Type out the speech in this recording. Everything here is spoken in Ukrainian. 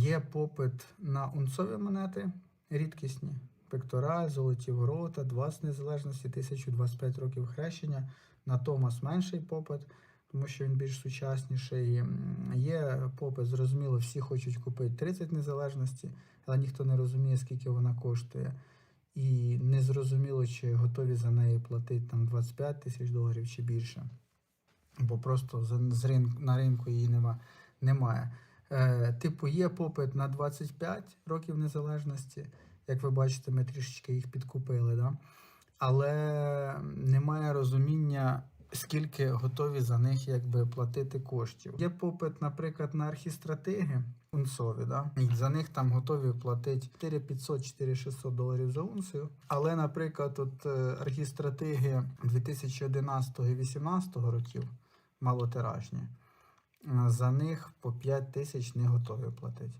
Є попит на унцові монети, рідкісні. Пектора, золоті ворота, 20 незалежності, 1025 років хрещення. На Томас менший попит, тому що він більш сучасніший. Є попит, зрозуміло, всі хочуть купити 30 незалежності, але ніхто не розуміє, скільки вона коштує. І не зрозуміло, чи готові за неї платити там 25 тисяч доларів чи більше. Бо просто на ринку її нема, немає. Е, типу, є попит на 25 років незалежності. Як ви бачите, ми трішечки їх підкупили, да? але немає розуміння, скільки готові за них якби, платити коштів. Є попит, наприклад, на архістратиги унцові, да? за них там готові платити 4500-4600 доларів за унцію. Але, наприклад, от е, архістратиги 2011 і 2018 років малотиражні. За них по 5 тисяч не готові платити.